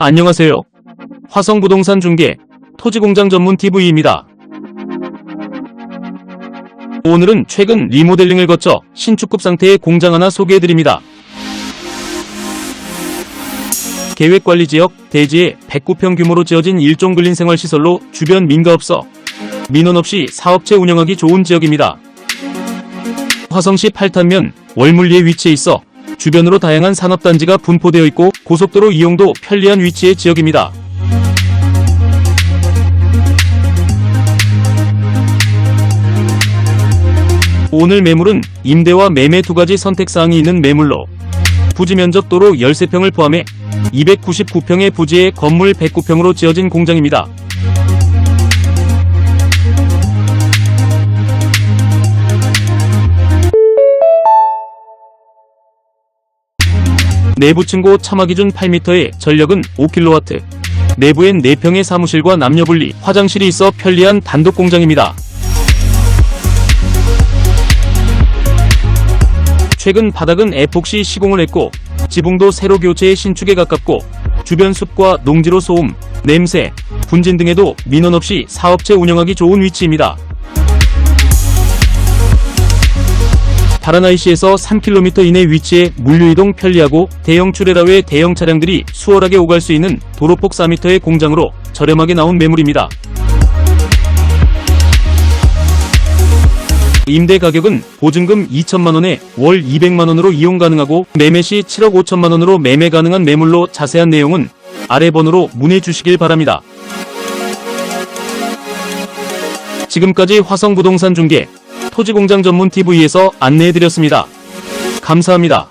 안녕하세요. 화성부동산 중개 토지공장 전문 TV입니다. 오늘은 최근 리모델링을 거쳐 신축급 상태의 공장 하나 소개해드립니다. 계획관리지역 대지에 109평 규모로 지어진 일종 근린생활시설로 주변 민가 없어 민원 없이 사업체 운영하기 좋은 지역입니다. 화성시 8탄면 월물리에 위치해 있어 주변으로 다양한 산업단지가 분포되어 있고 고속도로 이용도 편리한 위치의 지역입니다. 오늘 매물은 임대와 매매 두 가지 선택사항이 있는 매물로 부지 면적 도로 13평을 포함해 299평의 부지에 건물 109평으로 지어진 공장입니다. 내부 층고 참화 기준 8m에 전력은 5kW. 내부엔 4평의 사무실과 남녀 분리, 화장실이 있어 편리한 단독 공장입니다. 최근 바닥은 에폭시 시공을 했고 지붕도 세로 교체의 신축에 가깝고 주변 숲과 농지로 소음, 냄새, 분진 등에도 민원 없이 사업체 운영하기 좋은 위치입니다. 다라나이시에서 3km 이내 위치해 물류이동 편리하고 대형 출애라 외 대형 차량들이 수월하게 오갈 수 있는 도로폭 4m의 공장으로 저렴하게 나온 매물입니다. 임대 가격은 보증금 2천만원에 월 200만원으로 이용 가능하고 매매 시 7억 5천만원으로 매매 가능한 매물로 자세한 내용은 아래 번호로 문의 주시길 바랍니다. 지금까지 화성부동산 중개 토지공장 전문 TV에서 안내해드렸습니다. 감사합니다.